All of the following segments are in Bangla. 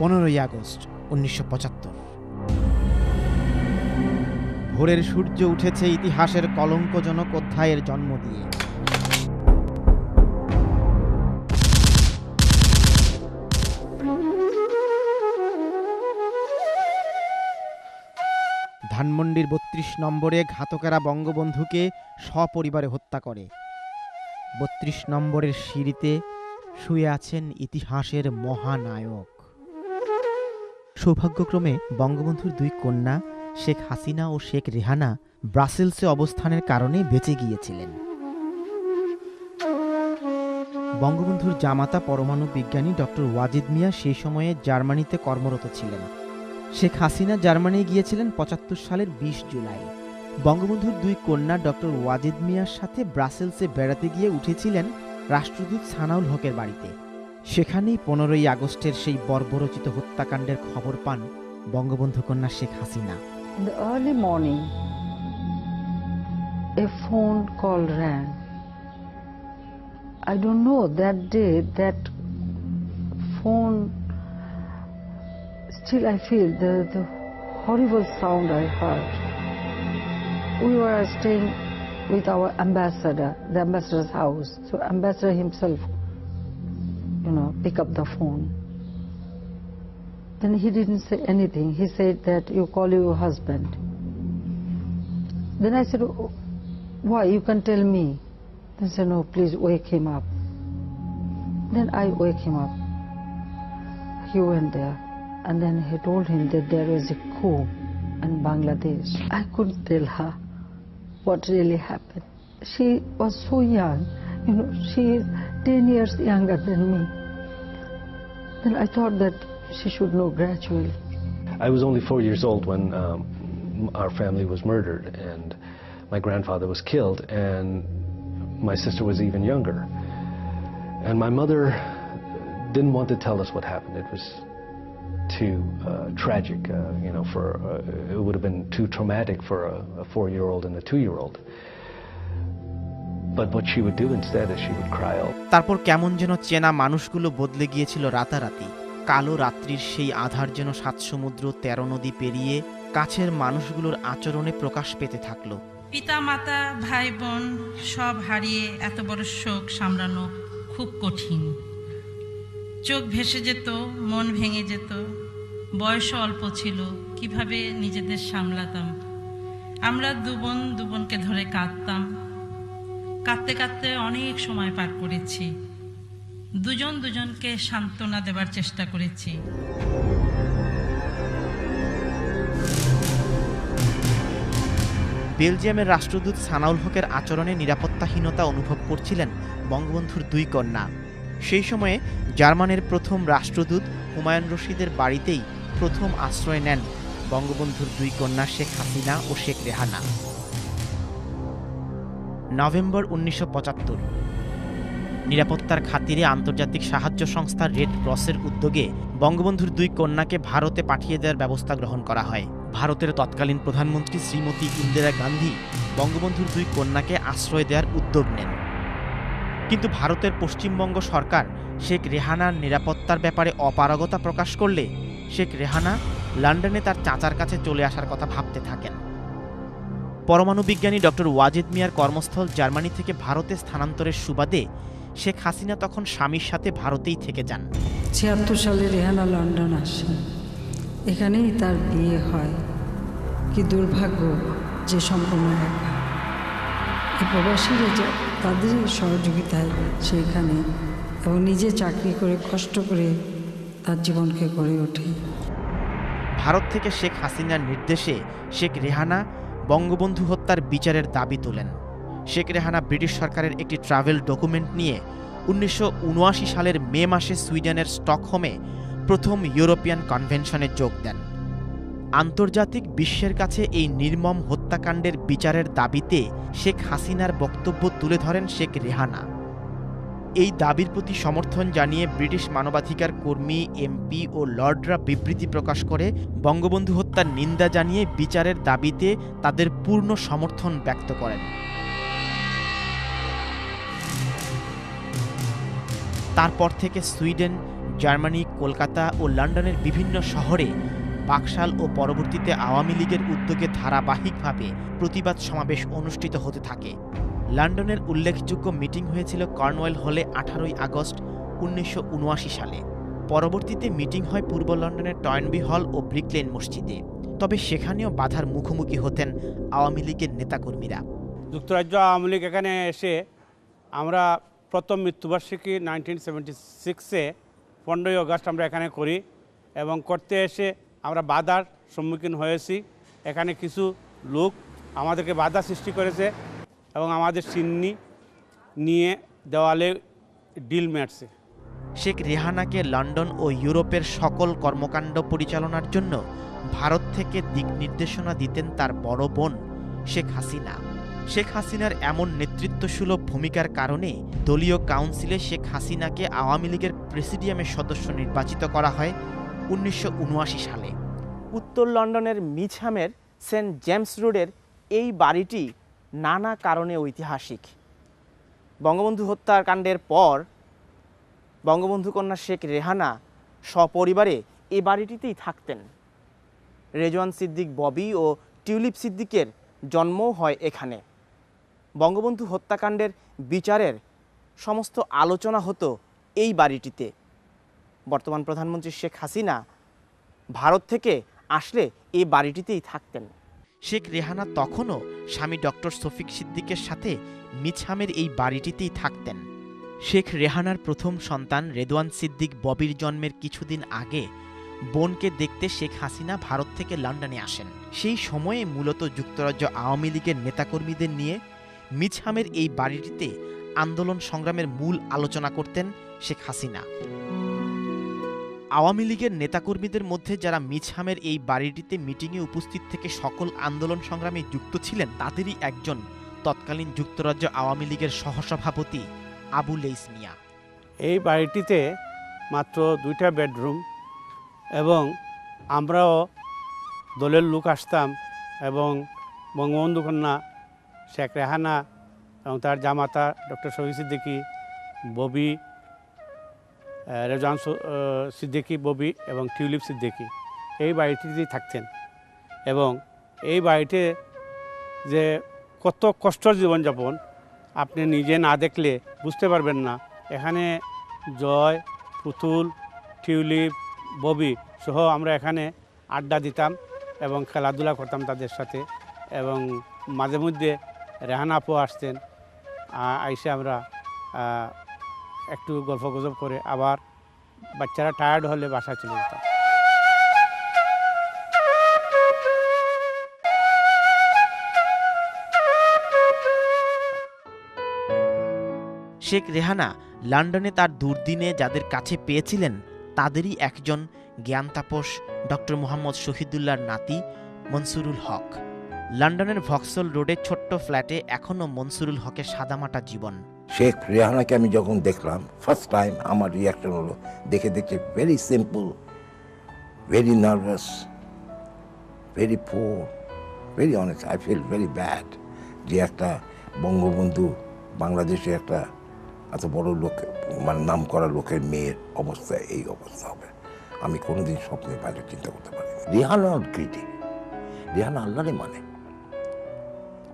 পনেরোই আগস্ট, উনিশশো পঁচাত্তর। ভোরের সূর্য উঠেছে ইতিহাসের কলঙ্কজনক অধ্যায়ের জন্ম দিয়ে। ধানমন্ডির বত্রিশ নম্বরে ঘাতকেরা বঙ্গবন্ধুকে সপরিবারে হত্যা করে। বত্রিশ নম্বরের সিঁড়িতে শুয়ে আছেন ইতিহাসের মহানায়ক। সৌভাগ্যক্রমে বঙ্গবন্ধুর দুই কন্যা, শেখ হাসিনা ও শেখ রেহানা ব্রাসেলসে অবস্থানের কারণে বেঁচে গিয়েছিলেন। বঙ্গবন্ধুর জামাতা পরমাণু বিজ্ঞানী ডক্টর ওয়াজিদ মিয়া সেই সময়ে জার্মানিতে কর্মরত ছিলেন। শেখ হাসিনা জার্মানি গিয়েছিলেন পঁচাত্তর সালের বিশ জুলাই। বঙ্গবন্ধুর দুই কন্যা ডক্টর ওয়াজিদ মিয়ার সাথে ব্রাসেলসে বেড়াতে গিয়ে উঠেছিলেন রাষ্ট্রদূত সানাউল হকের বাড়িতে। সেখানেই পনেরোই আগস্টের সেই বর্বরচিত হত্যাকাণ্ডের খবর পান বঙ্গবন্ধু কন্যা Sheikh Hasina the early a phone call rang. I don't know that day that phone. Still, I feel the, the horrible sound I heard. We were staying with our ambassador, the ambassador's house. So, ambassador himself, you know, pick up the phone. Then he didn't say anything. He said that you call your husband. Then I said, "Oh, why? You can tell me. Then he said, no, please wake him up. Then I wake him up. He went there and then he told him that there was a coup in Bangladesh. I couldn't tell her what really happened. She was so young, you know, she is 10 years younger than me. Then I thought that she should know gradually. I was only four years old when um, our family was murdered, and my grandfather was killed, and my sister was even younger. And my mother didn't want to tell us what happened. It was too uh, tragic, uh, you know, for uh, it would have been too traumatic for a, a four-year-old and a two-year-old. তারপর কেমন যেন চেনা মানুষগুলো বদলে গিয়েছিল রাতারাতি। কালো রাত্রির সেই আধার যেন সাত সমুদ্র তেরো নদী পেরিয়ে কাছের মানুষগুলোর আচরণে প্রকাশ পেতে থাকল। পিতা মাতা ভাই বোন সব হারিয়ে এত বড় শোক সামলানো খুব কঠিন। চোখ ভেসে যেত মন ভেঙে যেত। বয়স অল্প ছিল কীভাবে নিজেদের সামলাতাম? আমরা দু বোন দু বোনকে ধরে কাঁদতাম। কাঁদতে কাঁদতে অনেক সময় পার করেছি। দুজন দুজনকে সান্ত্বনা দেবার চেষ্টা করেছি। বেলজিয়ামের রাষ্ট্রদূত সানাউল হকের আচরণে নিরাপত্তাহীনতা অনুভব করছিলেন বঙ্গবন্ধুর দুই কন্যা। সেই সময়ে জার্মানের প্রথম রাষ্ট্রদূত হুমায়ুন রশিদের বাড়িতেই প্রথম আশ্রয় নেন বঙ্গবন্ধুর দুই কন্যা শেখ হাসিনা ও শেখ রেহানা। নভেম্বর উনিশশো নিরাপত্তার খাতিরে আন্তর্জাতিক সাহায্য সংস্থা রেড ক্রসের উদ্যোগে বঙ্গবন্ধুর দুই কন্যাকে ভারতে পাঠিয়ে দেওয়ার ব্যবস্থা গ্রহণ করা হয়। ভারতের তৎকালীন প্রধানমন্ত্রী শ্রীমতী ইন্দিরা গান্ধী বঙ্গবন্ধুর দুই কন্যাকে আশ্রয় দেওয়ার উদ্যোগ নেন। কিন্তু ভারতের পশ্চিমবঙ্গ সরকার শেখ রেহানার নিরাপত্তার ব্যাপারে অপারগতা প্রকাশ করলে শেখ রেহানা লন্ডনে তার চাচার কাছে চলে আসার কথা ভাবতে থাকেন। পরমাণু বিজ্ঞানী ডক্টর ওয়াজেদ মিয়ার কর্মস্থল জার্মানি থেকে ভারতে স্থানান্তরের সুবাদে শেখ হাসিনা তখন স্বামীর সাথে ভারতেই থেকে যান। ছিয়াত্তর সালে রেহানা লন্ডন আসেন। এখানেই তার বিয়ে হয়। কি দুর্ভাগ্য যে সম্পূর্ণ একা। এই প্রবাসীরা তাদের সহযোগিতায় সেইখানে এবং নিজে চাকরি করে কষ্ট করে তার জীবনকে গড়ে ওঠে। ভারত থেকে শেখ হাসিনার নির্দেশে শেখ রেহানা বঙ্গবন্ধু হত্যার বিচারের দাবি তোলেন। শেখ রেহানা ব্রিটিশ সরকারের একটি ট্রাভেল ডকুমেন্ট নিয়ে উনিশশো উনআশি সালের মে মাসে সুইডেনের স্টকহোমে প্রথম ইউরোপিয়ান কনভেনশনে যোগ দেন। আন্তর্জাতিক বিশ্বের কাছে এই নির্মম হত্যাকাণ্ডের বিচারের দাবিতে শেখ হাসিনার বক্তব্য তুলে ধরেন শেখ রেহানা। এই দাবির প্রতি সমর্থন জানিয়ে ব্রিটিশ মানবাধিকার কর্মী, এমপি ও লর্ডরা বিবৃতি প্রকাশ করে, বঙ্গবন্ধু হত্যার নিন্দা জানিয়ে বিচারের দাবিতে তাদের পূর্ণ সমর্থন ব্যক্ত করেন। তারপর থেকে সুইডেন, জার্মানি, কলকাতা ও লন্ডনের বিভিন্ন শহরে বাকশাল ও পরবর্তীতে আওয়ামী লীগের উদ্যোগে ধারাবাহিকভাবে প্রতিবাদ সমাবেশ অনুষ্ঠিত হতে থাকে। লন্ডনের উল্লেখযোগ্য মিটিং হয়েছিল কর্নওয়েল হলে আঠারোই আগস্ট উনিশশো উনআশি সালে। পরবর্তীতে মিটিং হয় পূর্ব লন্ডনের টয়নবি হল ও ব্রিকলেন মসজিদে। তবে সেখানেও বাধার মুখোমুখি হতেন আওয়ামী লীগের নেতাকর্মীরা। যুক্তরাজ্য আওয়ামী লীগ এখানে এসে আমরা প্রথম মৃত্যুবার্ষিকী নাইনটিন সেভেন্টি সিক্সে পনেরোই আগস্ট আমরা এখানে করি এবং করতে এসে আমরা বাধার সম্মুখীন হয়েছি। এখানে কিছু লোক আমাদেরকে বাধা সৃষ্টি করেছে। এবং আমাদের সিন্নি নিয়ে দেওয়ালে ডিল মেরছে। শেখ রেহানাকে লন্ডন ও ইউরোপের সকল কর্মকাণ্ড পরিচালনার জন্য ভারত থেকে দিক নির্দেশনা দিতেন তার বড় বোন শেখ হাসিনা। শেখ হাসিনার এমন নেতৃত্বসুলভ ভূমিকার কারণে দলীয় কাউন্সিলে শেখ হাসিনাকে আওয়ামী লীগের প্রেসিডিয়ামের সদস্য নির্বাচিত করা হয় উনিশশো উনআশি সালে। উত্তর লন্ডনের মিছামের সেন্ট জেমস রোডের এই বাড়িটি নানা কারণে ঐতিহাসিক। বঙ্গবন্ধু হত্যাকাণ্ডের পর বঙ্গবন্ধু কন্যা শেখ রেহানা সপরিবারে এ বাড়িটিতেই থাকতেন। রেজওয়ান সিদ্দিক ববি ও টিউলিপ সিদ্দিকের জন্মও হয় এখানে। বঙ্গবন্ধু হত্যাকাণ্ডের বিচারের সমস্ত আলোচনা হতো এই বাড়িটিতে। বর্তমান প্রধানমন্ত্রী শেখ হাসিনা ভারত থেকে আসলে এই বাড়িটিতেই থাকতেন। শেখ রেহানা তখনও স্বামী ডক্টর শফিক সিদ্দিকের সাথে মিছহামের এই বাড়িটিতেই থাকতেন। শেখ রেহানার প্রথম সন্তান রেদওয়ান সিদ্দিক ববির জন্মের কিছুদিন আগে বোনকে দেখতে শেখ হাসিনা ভারত থেকে লন্ডনে আসেন। সেই সময়ে মূলত যুক্তরাজ্য আওয়ামী লীগের নেতাকর্মীদের নিয়ে মিছহামের এই বাড়িটিতে আন্দোলন সংগ্রামের মূল আলোচনা করতেন শেখ হাসিনা। আওয়ামী লীগের নেতাকর্মীদের মধ্যে যারা মিছহামের এই বাড়িটিতে মিটিংয়ে উপস্থিত থেকে সকল আন্দোলন সংগ্রামে যুক্ত ছিলেন, তাদেরই একজন তৎকালীন যুক্তরাজ্য আওয়ামী লীগের সহসভাপতি আবু লেইস মিয়া। এই বাড়িটিতে মাত্র দুইটা বেডরুম এবং আমরাও দলের লোক আসতাম এবং বঙ্গবন্ধু কন্যা শেখ রেহানা এবং তার জামাতা ডক্টর শহীদ সিদ্দিকী, ববি রেজান সিদ্দিকী, ববি এবং টিউলিপ সিদ্দিকী এই বাড়িটিতেই থাকতেন। এবং এই বাড়িতে যে কত কষ্টর জীবনযাপন, আপনি নিজে না দেখলে বুঝতে পারবেন না। এখানে জয়, পুতুল, টিউলিপ, ববি সহ আমরা এখানে আড্ডা দিতাম এবং খেলাধুলা করতাম তাদের সাথে এবং মাঝে মধ্যে রেহানা আপু আসতেন। আইসে আমরা একটু গল্প গুজব করে, আবার বাচ্চারা টায়ার্ড হলে বাসায় চলে যেতাম। শেখ রেহানা লন্ডনে তার দুর্দিনে যাদের কাছে পেয়েছিলেন, তাদেরই একজন জ্ঞান তাপস ডক্টর মোহাম্মদ শহীদুল্লাহর নাতি মনসুরুল হক। লন্ডনের ভক্সল রোডের ছোট্ট ফ্ল্যাটে এখনও মনসুরুল হকের সাদামাটা জীবন। শেখ রেহানাকে আমি যখন দেখলাম ফার্স্ট টাইম আমার রিয়াকশন হলো। দেখে দেখে very simple very nervous very poor very honest I feel very bad যে একটা বঙ্গবন্ধু বাংলাদেশে একটা এত বড় লোক মানে নাম করা লোকের মেয়ের অবস্থা, এই অবস্থা হবে। আমি কোনোদিন স্বপ্নে বাইরে চিন্তা করতে পারি রিহানা গ্রিটি রিহানা আল্লাহরে মানে।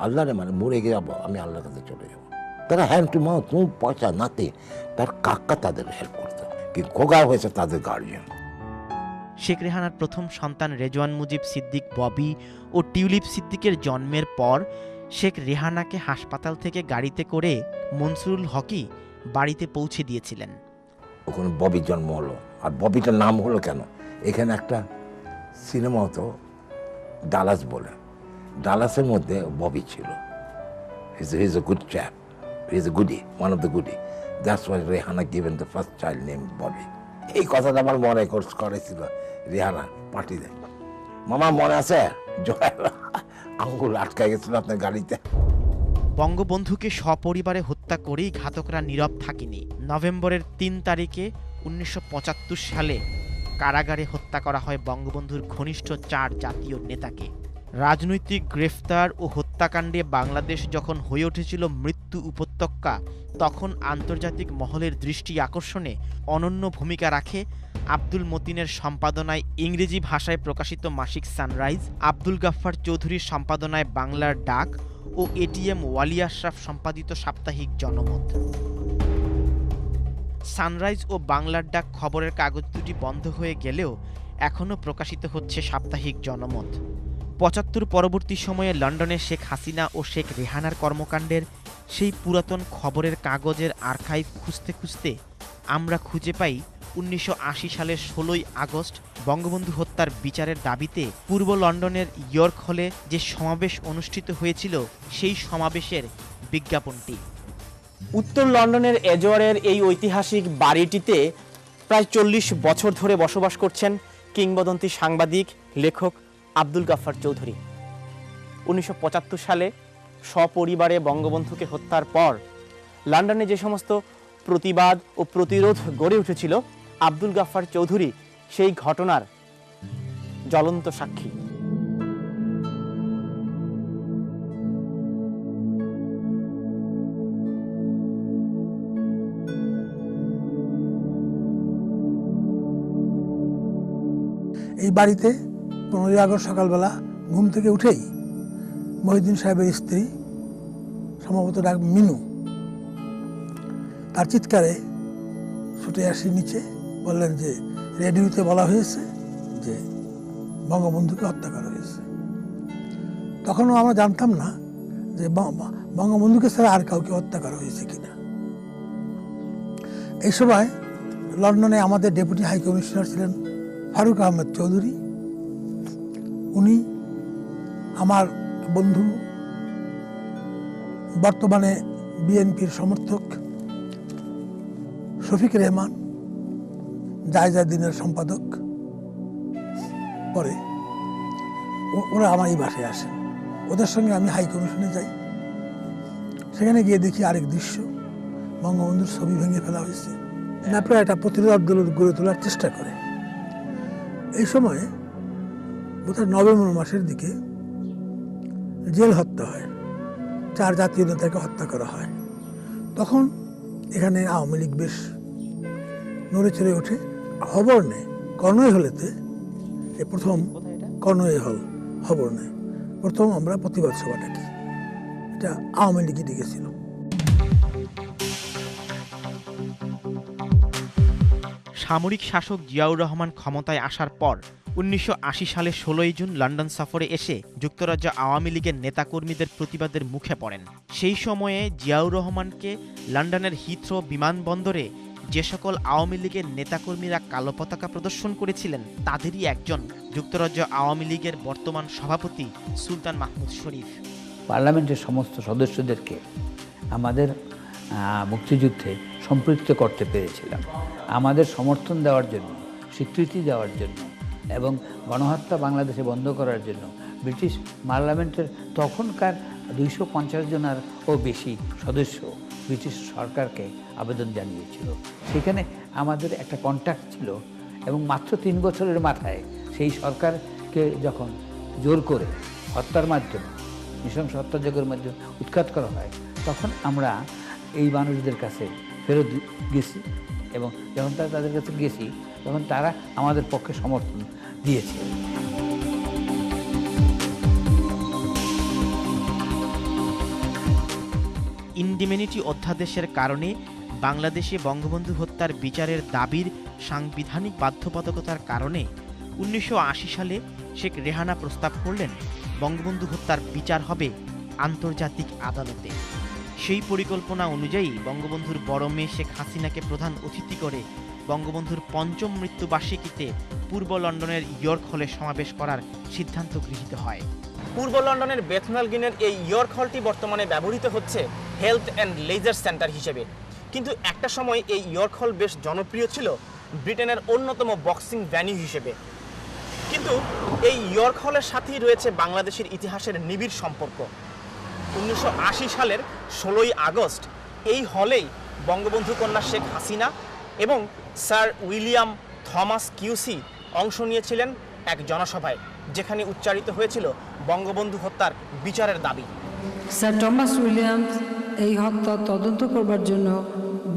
আল্লাহরে মানে মরে যাব আমি আল্লাহর কাছে চলে যাব। তারা হ্যান্ড টু মাউথ কোনো পয়সা নাতে তার কাকা তাদের হেল্প করতো। কিন্তু খোগা হয়েছে তাদের গার্জিয়ান শেখ রেহানার প্রথম সন্তান রেজওয়ান মুজিব সিদ্দিক ববি ও টিউলিপ সিদ্দিকের জন্মের পর শেখ রেহানাকে হাসপাতাল থেকে গাড়িতে করে মনসুরুল হকি বাড়িতে পৌঁছে দিয়েছিলেন। ওখানে ববির জন্ম হলো। আর ববিটার নাম হলো কেন? এখানে একটা সিনেমা হতো ডালাস বলে। ডালাসের মধ্যে ববি ছিল। He's he's a good chap he's a goody one of the goody that's why Rehana given the first child name Bobby এই কথাটা আমার মনে কর- করেছিল রেহানা পার্টিতে মামা, মনে আছে? আঙ্গুল আটকে গেছিল আপনার গাড়িতে। বঙ্গবন্ধুকে সপরিবারে হত্যা করেই ঘাতকরা নীরব থাকেনি। নভেম্বরের তিন তারিখে উনিশশো পঁচাত্তর সালে কারাগারে হত্যা করা হয় বঙ্গবন্ধুর ঘনিষ্ঠ চার জাতীয় নেতাকে। রাজনৈতিক গ্রেফতার ও হত্যাকাণ্ডে বাংলাদেশ যখন হয়ে উঠেছিল মৃত্যু উপত্যকা, তখন আন্তর্জাতিক মহলের দৃষ্টি আকর্ষণে অনন্য ভূমিকা রাখে আব্দুল মতিনের সম্পাদনায় ইংরেজি ভাষায় প্রকাশিত মাসিক সানরাইজ, আব্দুল গাফফার চৌধুরীর সম্পাদনায় বাংলার ডাক ও এটিএম ওয়ালি আশরাফ সম্পাদিত সাপ্তাহিক জনমত। সানরাইজ ও বাংলার ডাক খবরের কাগজ দুটি বন্ধ হয়ে গেলেও এখনও প্রকাশিত হচ্ছে সাপ্তাহিক জনমত। পঁচাত্তর পরবর্তী সময়ে লন্ডনে শেখ হাসিনা ও শেখ রেহানার কর্মকাণ্ডের সেই পুরাতন খবরের কাগজের আর্কাইভ খুঁজতে খুঁজতে আমরা খুঁজে পাই উনিশশো আশি সালের ষোলোই আগস্ট বঙ্গবন্ধু হত্যার বিচারের দাবিতে পূর্ব লন্ডনের ইয়র্ক হলে যে সমাবেশ অনুষ্ঠিত হয়েছিল, সেই সমাবেশের বিজ্ঞাপনটি। উত্তর লন্ডনের এজোয়ারের এই ঐতিহাসিক বাড়িটিতে প্রায় চল্লিশ বছর ধরে বসবাস করছেন কিংবদন্তি সাংবাদিক, লেখক আব্দুল গাফফার চৌধুরী। উনিশশো পঁচাত্তর সালে সপরিবারে বঙ্গবন্ধুকে হত্যার পর লন্ডনে যে সমস্ত প্রতিবাদ ও প্রতিরোধ গড়ে উঠেছিল, আব্দুল গাফফার চৌধুরী সেই ঘটনার জ্বলন্ত সাক্ষী। এই বাড়িতে পনেরোই আগস্ট সকালবেলা ঘুম থেকে উঠেই মহিউদ্দিন সাহেবের স্ত্রী, সম্ভবত ডাক মিনু, তার চিৎকারে ছুটে আসি নিচে, বললেন যে, রেডিওতে বলা হয়েছে যে, বঙ্গবন্ধুকে হত্যা করা হয়েছে। তখনও আমরা জানতাম না যে বঙ্গবন্ধুকে ছাড়া আর কাউকে হত্যা করা হয়েছে কিনা। এই সময় লন্ডনে আমাদের ডেপুটি হাই কমিশনার ছিলেন ফারুক আহমেদ চৌধুরী উনি আমার বন্ধু বর্তমানে বিএনপির সমর্থক শফিক রেহমান জায়জা দিনের সম্পাদক পরে ওরা আমার এই বাসায় আসেন। ওদের সঙ্গে আমি হাই কমিশনে যাই। সেখানে গিয়ে দেখি আরেক দৃশ্য বঙ্গবন্ধুর ছবি ভেঙে ফেলা হয়েছে। ন্যাপরা একটা প্রতিরোধ দল গড়ে তোলার চেষ্টা করে। এই সময়ে বোধহয় নভেম্বর মাসের দিকে জেল হত্যা হয়। চার জাতীয় নেতাকে হত্যা করা হয়। তখন এখানে আওয়ামী লীগ বেশ নড়ে চড়ে ওঠে। হবর্নে কর্ণই হলেতে এ প্রথম কর্ণই হল হবর্নে প্রথম আমরা প্রতিবাদ সভা ডাকি এটা আওয়ামী লীগই ডেকেছিল। সামরিক শাসক জিয়াউর রহমান ক্ষমতায় আসার পর উনিশশো সালের ষোলোই জুন লন্ডন সফরে এসে যুক্তরাজ্য আওয়ামী লীগের নেতাকর্মীদের প্রতিবাদের মুখে পড়েন। সেই সময়ে জিয়াউর রহমানকে লন্ডনের হিথ্রো বিমানবন্দরে যে সকল আওয়ামী লীগের নেতাকর্মীরা কালো পতাকা প্রদর্শন করেছিলেন, তাদেরই একজন যুক্তরাজ্য আওয়ামী লীগের বর্তমান সভাপতি সুলতান মাহমুদ শরীফ। পার্লামেন্টের সমস্ত সদস্যদেরকে আমাদের মুক্তিযুদ্ধে সম্পৃক্ত করতে পেরেছিলাম। আমাদের সমর্থন দেওয়ার জন্য, স্বীকৃতি দেওয়ার জন্য এবং গণহত্যা বাংলাদেশে বন্ধ করার জন্য। ব্রিটিশ পার্লামেন্টের তখনকার দুইশো পঞ্চাশ জনের ও বেশি সদস্য ব্রিটিশ সরকারকে আবেদন জানিয়েছিল। সেখানে আমাদের একটা কন্ট্যাক্ট ছিল এবং মাত্র তিন বছরের মাথায় সেই সরকারকে যখন জোর করে হত্যার মাধ্যমে, নৃশংস হত্যাযজ্ঞের মাধ্যমে উৎখাত করা হয়, তখন আমরা এই মানুষদের কাছে ফেরত গেছি এবং যখন তারা তাদের কাছে গেছি তখন তারা আমাদের পক্ষে সমর্থন দিয়েছে। ইন্ডিমেনিটি অধ্যাদেশের কারণে বাংলাদেশে বঙ্গবন্ধু হত্যার বিচারের দাবির সাংবিধানিক বাধ্যবাধকতার কারণে উনিশশো আশি সালে শেখ রেহানা প্রস্তাব করলেন, বঙ্গবন্ধু হত্যার বিচার হবে আন্তর্জাতিক আদালতে। সেই পরিকল্পনা অনুযায়ী বঙ্গবন্ধুর বড় মেয়ে শেখ হাসিনাকে প্রধান অতিথি করে বঙ্গবন্ধুর পঞ্চম মৃত্যুবার্ষিকীতে পূর্ব লন্ডনের ইয়র্ক হলে সমাবেশ করার সিদ্ধান্ত গৃহীত হয়। পূর্ব লন্ডনের বেথনাল গ্রিনের এই ইয়র্ক হলটি বর্তমানে ব্যবহৃত হচ্ছে হেলথ অ্যান্ড লেজার সেন্টার হিসেবে। কিন্তু একটা সময় এই ইয়র্ক হল বেশ জনপ্রিয় ছিল ব্রিটেনের অন্যতম বক্সিং ভ্যানিউ হিসেবে। কিন্তু এই ইয়র্ক হলের সাথেই রয়েছে বাংলাদেশের ইতিহাসের নিবিড় সম্পর্ক। উনিশশো আশি সালের ষোলোই আগস্ট এই হলেই বঙ্গবন্ধু কন্যা শেখ হাসিনা এবং স্যার উইলিয়াম থমাস কিউসি অংশ নিয়েছিলেন এক জনসভায়, যেখানে উচ্চারিত হয়েছিল বঙ্গবন্ধু হত্যার বিচারের দাবি। স্যার টমাস উইলিয়ামস এই হত্যা তদন্ত করবার জন্য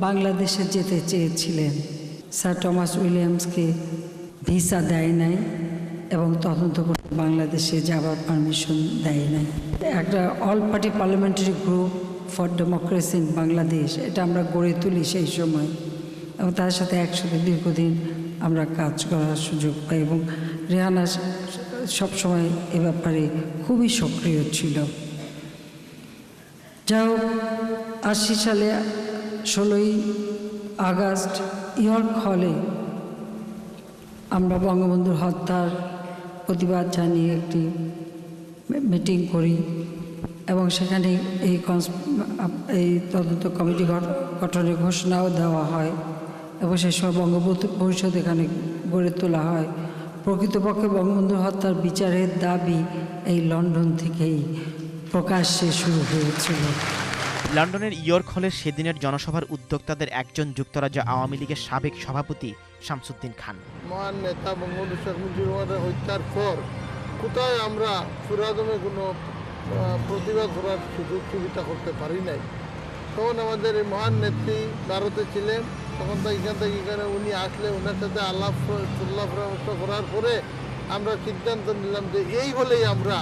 বাংলাদেশে যেতে চেয়েছিলেন। স্যার টমাস উইলিয়ামসকে ভিসা দেয় নাই এবং তদন্ত করতে বাংলাদেশে যাবার পারমিশন দেয় নাই। একটা all party parliamentary group for democracy in Bangladesh, এটা আমরা গড়ে তুলি সেই সময়। এবং তার সাথে একসাথে দীর্ঘদিন আমরা কাজ করার সুযোগ পাই এবং রেহানা সবসময় এ ব্যাপারে খুবই সক্রিয় ছিল। যা হোক, আশি সালে ষোলোই আগস্ট ইয়র্ক হলে আমরা বঙ্গবন্ধুর হত্যার প্রতিবাদ জানিয়ে একটি মিটিং করি এবং সেখানে এই এই তদন্ত কমিটি গঠ- গঠনের ঘোষণাও দেওয়া হয়। এবং সে সময় বঙ্গবন্ধু পরিষদ এখানে গড়ে তোলা হয়। প্রকৃতপক্ষে বঙ্গবন্ধুর হত্যার বিচারের দাবি এই লন্ডন থেকেই প্রকাশ্যে শুরু হয়েছিল। লন্ডনের ইয়র্ক হলের সেদিনের জনসভার উদ্যোক্তাদের একজন যুক্তরাজ্য আওয়ামী লীগের সাবেক সভাপতি শামসুদ্দিন খান। মহান নেতা বঙ্গবন্ধু শেখ মুজিবুর রহমানের হত্যার পর কোথায় আমরা পুরাদমে কোনো প্রতিবাদ করার সুযোগ সুবিধা করতে পারি নাই? তখন আমাদের এই মহান নেত্রী ভারতে ছিলেন। তখন তো এখান থেকে এখানে উনি আসলে ওনার সাথে আলাপ তুল্লাহ পরামর্শ করার পরে আমরা সিদ্ধান্ত নিলাম যে এই হলেই আমরা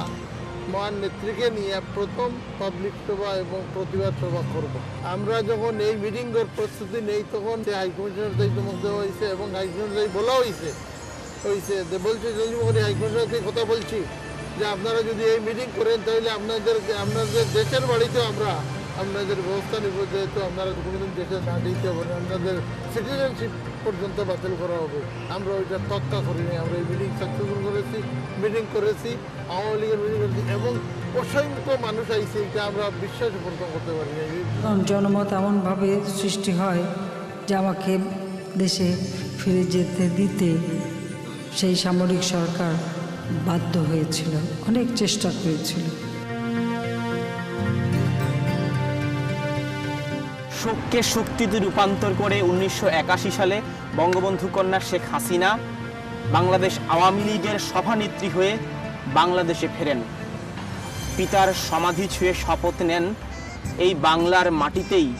মহান নেত্রীকে নিয়ে প্রথম পাবলিক সভা এবং প্রতিবাদ সভা করব। আমরা যখন এই মিটিংয়ের প্রস্তুতি নেই, তখন সে হাইকমিশনের দায়িত্ব মধ্যে হয়েছে এবং হাইকমিশনের বলা হয়েছে হয়েছে যে বলছে জলিম করে হাইকমিশনের থেকে কথা বলছি যে, আপনারা যদি এই মিটিং করেন তাহলে আপনাদেরকে আপনাদের দেশের বাড়িতেও আমরা আপনাদের ব্যবস্থা নিব, যেহেতু আপনারা কোনোদিন দেশে না দিতে হবে আপনাদের সিটিজেনশিপ পর্যন্ত বাতিল করা হবে। আমরা ওইটা তত্ত্বা করিনি, আমরা এই মিটিং সাকসেসফুল করেছি মিটিং করেছি, আওয়ামী লীগের মিটিং করেছি, এবং অসংখ্য মানুষ আইছে, এটা আমরা বিশ্বাস প্রথম করতে পারি জনমত এমনভাবে সৃষ্টি হয় যে আমাকে দেশে ফিরে যেতে দিতে সেই সামরিক সরকার বাধ্য হয়েছিল, অনেক চেষ্টা করেছিল। শোককে শক্তিতে রূপান্তর করে উনিশশো একাশি সালে বঙ্গবন্ধু কন্যা শেখ হাসিনা বাংলাদেশ আওয়ামী লীগের সভানেত্রী হয়ে বাংলাদেশে ফেরেন। পিতার সমাধি ছুঁয়ে শপথ নেন এই বাংলার মাটিতেই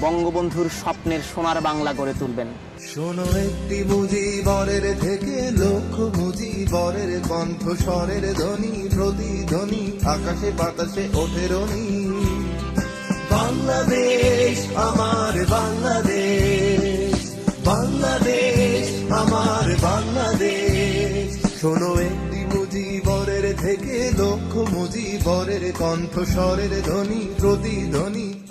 বঙ্গবন্ধুর স্বপ্নের সোনার বাংলা গড়ে তুলবেন। শোনো একটি মুজিবরের থেকে লক্ষ মুজিবরের কণ্ঠ স্বরের ধ্বনি প্রতিধ্বনি, আকাশে বাতাসে ওঠে রনি। বাংলাদেশ, আমার বাংলাদেশ বাংলাদেশ, আমার বাংলাদেশ। শোনো, একটি মুজিবরের থেকে লক্ষ মুজিবরের কণ্ঠ স্বরের ধ্বনি, প্রতিধ্বনি।